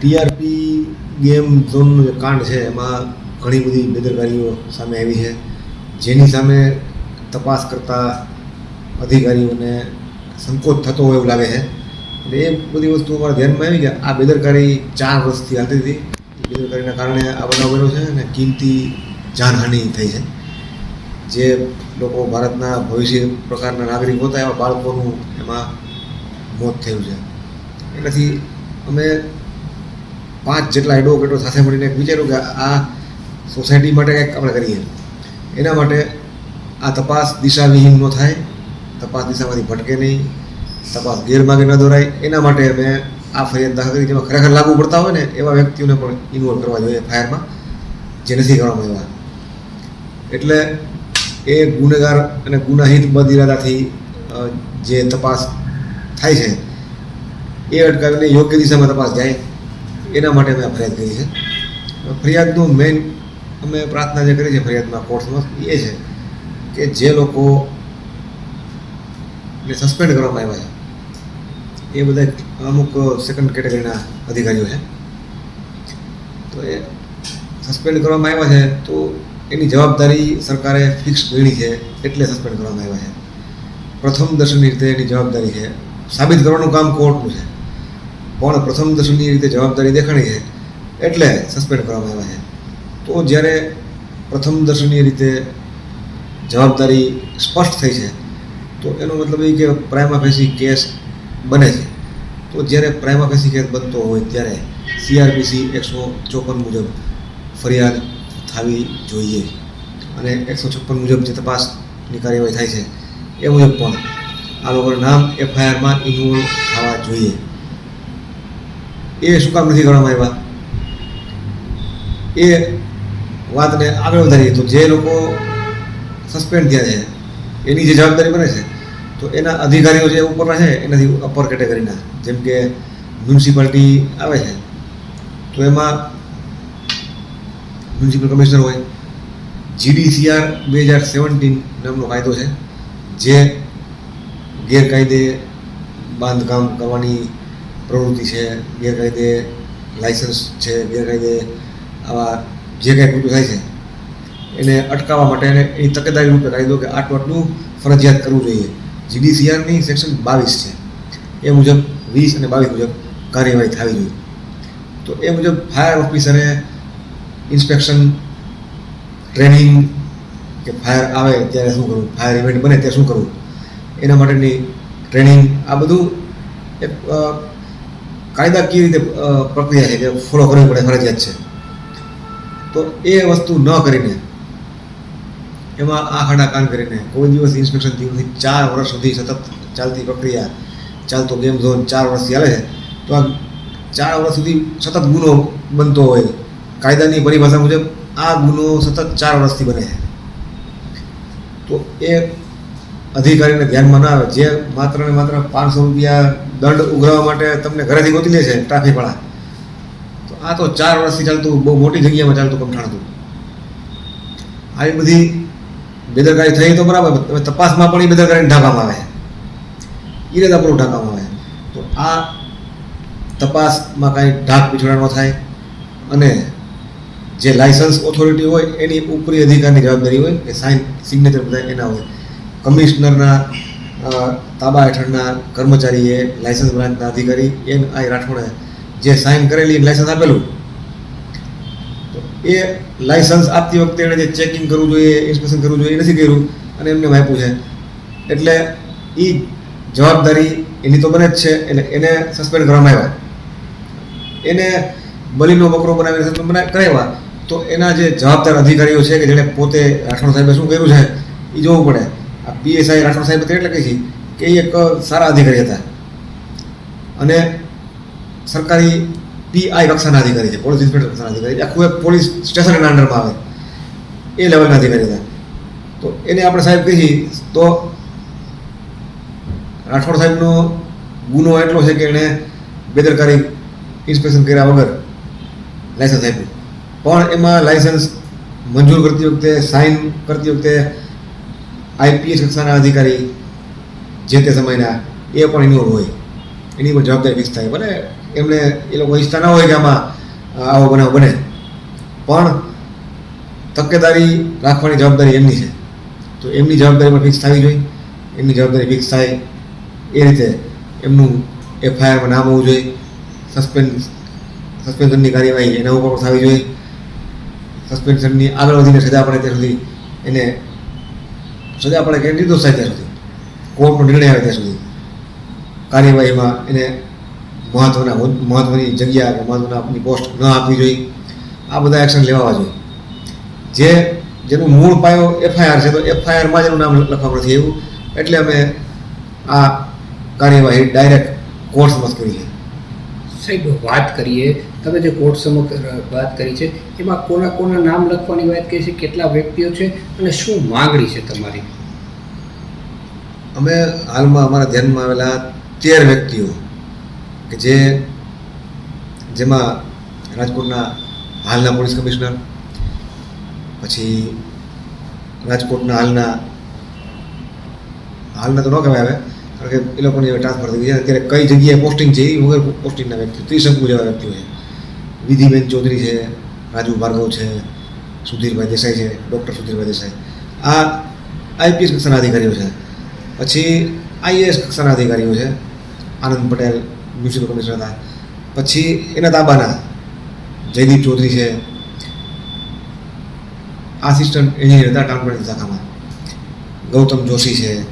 TRP game ઝોનનું જે કાંડ છે, એમાં ઘણી બધી બેદરકારીઓ સામે આવી છે. જેની સામે તપાસ કરતા અધિકારીઓને સંકોચ થતો હોય એવું લાગે છે. એટલે એ બધી વસ્તુ અમારા ધ્યાનમાં આવી કે આ બેદરકારી ચાર વર્ષથી હાલતી હતી. એ બેદરકારીના કારણે આ બનાવ બન્યો છે અને કિંમતી જાનહાનિ થઈ છે. જે લોકો ભારતના ભવિષ્ય પ્રકારના નાગરિક હતા એવા બાળકોનું એમાં મોત થયું છે. એનાથી અમે પાંચ જેટલા એડવોકેટો સાથે મળીને વિચાર્યું કે આ સોસાયટી માટે કંઈક આપણે કરીએ. એના માટે આ તપાસ દિશાવિહીન ન થાય, તપાસ દિશામાંથી ભટકે નહીં, તપાસ ગેરમાર્ગે ન દોરાય. એના માટે મેં આ ફરિયાદ દાખલ કરી જેમાં ખરેખર લાગુ પડતા હોય ને એવા વ્યક્તિઓને પણ ઇન્વોલ્વ કરવા જોઈએ ફાયરમાં જે નથી કરવામાં આવ્યા. એટલે એ ગુનેગાર અને ગુનાહિત બદ ઇરાદાથી જે તપાસ થાય છે, એ અટકાવીને યોગ્ય દિશામાં તપાસ જાય. એના માટે મેં ફરિયાદ કરી છે ફરિયાદનું મેઇન અમે પ્રાર્થના જે કરી છે ફરિયાદમાં કોર્ટમાં એ છે કે જે લોકો ને સસ્પેન્ડ કરવામાં આવ્યા છે, એ બધા અમુક સેકન્ડ કેટેગરીના અધિકારીઓ છે. તો એ સસ્પેન્ડ કરવામાં આવ્યા છે, તો એની જવાબદારી સરકારે ફિક્સ ગણી છે, એટલે સસ્પેન્ડ કરવામાં આવ્યા છે. પ્રથમ દર્શનની રીતે એની જવાબદારી છે. સાબિત કરવાનું કામ કોર્ટનું છે. પણ પ્રથમ દર્શનની રીતે જવાબદારી દેખાણી છે, એટલે સસ્પેન્ડ કરવામાં આવ્યા છે. તો જ્યારે પ્રથમ દર્શનની રીતે જવાબદારી સ્પષ્ટ થઈ છે, તો એનો મતલબ એ કે પ્રાઇમા ફેસી કેસ બને છે. તો જ્યારે પ્રાઇમા ફેસી કેસ બનતો હોય ત્યારે સીઆરપીસી એકસો ચોપન મુજબ ફરિયાદ થવી જોઈએ. અને એકસો છપ્પન મુજબ જે તપાસની કાર્યવાહી થાય છે, એ મુજબ પણ આ લોકોના નામ એફઆઈઆરમાં ઇન્વોલ્વ થવા જોઈએ. એ શું કામ નથી કરવામાં આવ્યા? એ વાતને આગળ વધારીએ તો જે લોકો સસ્પેન્ડ થયા છે, એની જે જવાબદારી બને છે, તો એના અધિકારીઓ જે ઉપરના છે, એનાથી અપર કેટેગરીના જેમ કે મ્યુનિસિપાલિટી આવે છે, તો એમાં મ્યુનિસિપલ કમિશનર હોય જીડીસીઆર બે હજાર સેવન્ટીન નામનો કાયદો છે, જે ગેરકાયદે બાંધકામ કરવાની પ્રવૃત્તિ છે ગેરકાયદે લાયસન્સ છે ગેરકાયદે આવા જે કાંઈ કૃત્યો થાય છે, એને અટકાવવા માટે એને એની તકેદારી રૂપે કાયદો કે આટલું આટલું ફરજિયાત કરવું જોઈએ. જીડીસીઆરની સેક્શન બાવીસ છે. એ મુજબ વીસ અને બાવીસ મુજબ કાર્યવાહી થવી જોઈએ. તો એ મુજબ ફાયર ઓફિસરે ઇન્સ્પેક્શન ટ્રેનિંગ કે ફાયર આવે ત્યારે શું કરવું? ફાયર ઇવેન્ટ બને ત્યારે શું કરવું? એના માટેની ટ્રેનિંગ આ બધું એક કાયદાકીય રીતે પ્રક્રિયા છે, કે ફોલો કરવી પડે ફરજિયાત છે? તો એ વસ્તુ ન કરીને, એમાં આ ખાડા કાન કરીને, કોઈ દિવસ ઇન્સ્પેક્શન થયું નથી, ચાર વર્ષ સુધી સતત ચાલતી પ્રક્રિયા, ચાલતો ગેમ ઝોન ચાર વર્ષથી ચાલે છે, તો આ ચાર વર્ષ સુધી સતત ગુનો બનતો હોય, કાયદાની પરિભાષા મુજબ આ ગુનો સતત ચાર વર્ષથી બને છે. તો એ અધિકારીને ધ્યાનમાં ના આવે, જે માત્ર ને માત્ર પાંચસો રૂપિયા દંડ ઉઘરાવવા માટે તમને ઘરેથી ગોતી લે છે ટ્રાફિકવાળા તો આ તો ચાર વર્ષથી ચાલતું, બહુ મોટી જગ્યામાં ચાલતું કમઠાણ હતું. આવી બધી બેદરકારી થઈ તો બરાબર તમે તપાસમાં પણ એ બેદરકારી ઢાંકવામાં આવે. ઈરાદાપૂર્વક ઢાંકવામાં આવે. તો આ તપાસમાં કાંઈ ઢાંક પીછોડા ન થાય અને જે લાયસન્સ ઓથોરિટી હોય એની ઉપરી અધિકારની જવાબદારી હોય કે સાઇન સિગ્નેચર બધા એના હોય. કમિશનરના તાબા હેઠળના કર્મચારીએ લાયસન્સ બ્રાન્ચના અધિકારી એન આઈ રાઠોડે જે સાઇન કરેલી લાયસન્સ આપેલું. એ લાયસન્સ આપતી વખતે એણે જે ચેકિંગ કરવું જોઈએ ઇન્સ્પેક્શન કરવું જોઈએ એ નથી કર્યું અને એમને આપ્યું છે. એટલે એ જવાબદારી એની તો બને જ છે, એટલે એને સસ્પેન્ડ કરવામાં આવ્યા. એને બલીનો બકરો બનાવીને સસ્પેન્ડ કરાવ્યા. તો એના જે જવાબદાર અધિકારીઓ છે કે જેણે પોતે રાઠોડ સાહેબે શું કર્યું છે એ જોવું પડે. પીએસઆઈ રાઠોડ સાહેબ હતા એટલે કહી છે કે એ એક સારા અધિકારી હતા. અને સરકારી પીઆઈ કક્ષાના અધિકારી છે, પોલીસ ઇન્સ્પેક્ટર કક્ષાના અધિકારી આખું એક પોલીસ સ્ટેશનના અંડરમાં આવે. એ લેવલના અધિકારી હતા. તો એને આપણે સાહેબ કહી તો રાઠોડ સાહેબનો ગુનો એટલો છે કે એણે બેદરકારી ઇન્સ્પેક્શન કર્યા વગર લાયસન્સ આપ્યું. પણ એમાં લાયસન્સ મંજૂર કરતી વખતે, સાઇન કરતી વખતે આઈપીએસ કક્ષાના અધિકારી જે તે સમયના, એ પણ ઇન્વોલ્વ હોય. એની પણ જવાબદારી ફિક્સ થાય. ભલે એમને એ લોકો ઈચ્છતા ના હોય કે આમાં આવો બનાવ બને. પણ તકેદારી રાખવાની જવાબદારી એમની છે. તો એમની જવાબદારી પણ ફિક્સ થવી જોઈએ. એમની જવાબદારી ફિક્સ થાય એ રીતે એમનું એફઆઈઆરમાં નામ હોવું જોઈએ. સસ્પેન્ડ સસ્પેન્શનની કાર્યવાહી એના ઉપર પણ થવી જોઈએ. સસ્પેન્શનની આગળ વધીને સજા પડે ત્યાં સુધી એને સજા આપણે કે નિર્દોષ થાય ત્યાં સુધી? કોર્ટનો નિર્ણય આવે ત્યાં સુધી. કાર્યવાહીમાં એને મહત્ત્વના મહત્ત્વની જગ્યા કે મહત્ત્વના પોસ્ટ ન આપવી જોઈએ. આ બધા એક્શન લેવા જોઈએ. જે, જેનું મૂળ પાયો એફઆઈઆર છે, તો એફઆઈઆરમાં જ એનું નામ લખવા નથી એવું. એટલે અમે આ કાર્યવાહી ડાયરેક્ટ કોર્ટ સમક્ષ કરી છે. સાહેબ, વાત કરીએ તમે જે કોર્ટ સમક્ષ વાત કરી છે, એમાં કોના કોના નામ લખવાની વાત કરી છે, કેટલા વ્યક્તિઓ છે અને શું માંગણી છે તમારી? અમે હાલમાં અમારા ધ્યાનમાં આવેલા તેર વ્યક્તિઓ કે જે, જેમાં રાજકોટના હાલના પોલીસ કમિશનર, પછી રાજકોટના હાલના હાલના તો ન કહેવાય હવે, કારણ કે એ લોકોની ટ્રાન્સફર થઈ ગઈ છે. અત્યારે કઈ જગ્યાએ પોસ્ટિંગ છે એ વગર પોસ્ટિંગના વ્યક્તિઓ, ત્રિશંકુ જેવા વ્યક્તિઓ છે. વિધિબેન ચૌધરી છે, રાજુ ભાર્ગવ છે, સુધીરભાઈ દેસાઈ છે, ડૉક્ટર સુધીરભાઈ દેસાઈ. આ આઈપીએસ કક્ષાના અધિકારીઓ છે. પછી આઈએએસ કક્ષાના અધિકારીઓ છે. આનંદ પટેલ, મ્યુનિસિપલ કમિશનર હતા. પછી એના તાબાના જયદીપ ચૌધરી છે. આસિસ્ટન્ટ એન્જિનિયર હતા ટાઉન શાખામાં. ગૌતમ જોશી છે.